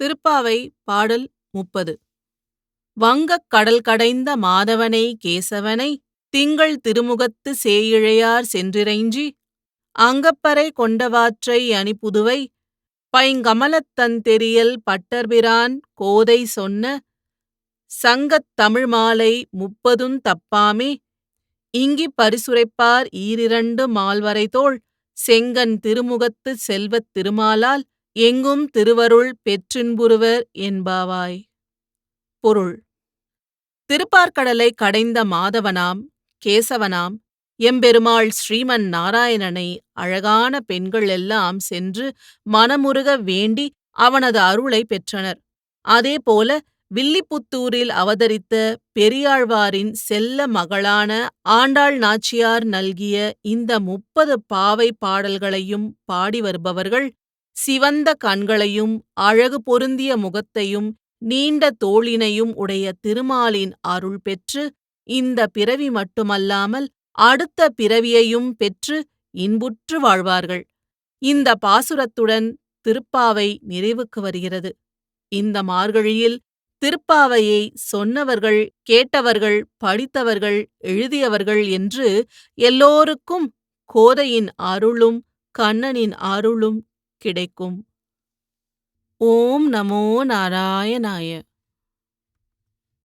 திருப்பாவை பாடல் முப்பது. வங்கக் கடல் கடைந்த மாதவனை கேசவனை திங்கள் திருமுகத்து சேயிழையார் சென்றிறைஞ்சி அங்கப்பறை கொண்டவாற்றை அணிபுதுவை பைங்கமலத்தந் தெரியல் பட்டர்பிரான் கோதை சொன்ன சங்கத் தமிழ் மாலை முப்பதுந் தப்பாமே இங்கிப் பரிசுரைப்பார் ஈரிரண்டு மால்வரைதோள் செங்கன் திருமுகத்துச் செல்வத் திருமாலால் எங்கும் திருவருள் பெற்றின்புறுவர் என்பாவாய். பொருள் திருப்பார்கடலைக் கடைந்த மாதவனாம் கேசவனாம் எம்பெருமாள் ஸ்ரீமன் நாராயணனை அழகான பெண்கள் எல்லாம் சென்று மனமுருக வேண்டி அவனது அருளைப் பெற்றனர். அதேபோல வில்லிபுத்தூரில் அவதரித்த பெரியாழ்வாரின் செல்ல மகளான ஆண்டாள் நாச்சியார் நல்கிய இந்த முப்பது பாவைப் பாடல்களையும் பாடி வருபவர்கள் சிவந்த கண்களையும் அழகு பொருந்திய முகத்தையும் நீண்ட தோளினையும் உடைய திருமாலின் அருள் பெற்று இந்த பிறவி மட்டுமல்லாமல் அடுத்த பிறவியையும் பெற்று இன்புற்று வாழ்வார்கள். இந்த பாசுரத்துடன் திருப்பாவை நிறைவுக்கு வருகிறது. இந்த மார்கழியில் திருப்பாவையை சொன்னவர்கள் கேட்டவர்கள் படித்தவர்கள் எழுதியவர்கள் என்று எல்லோருக்கும் கோதையின் அருளும் கண்ணனின் அருளும் கிடைக்கும். ஓம் நமோ நாராயணாய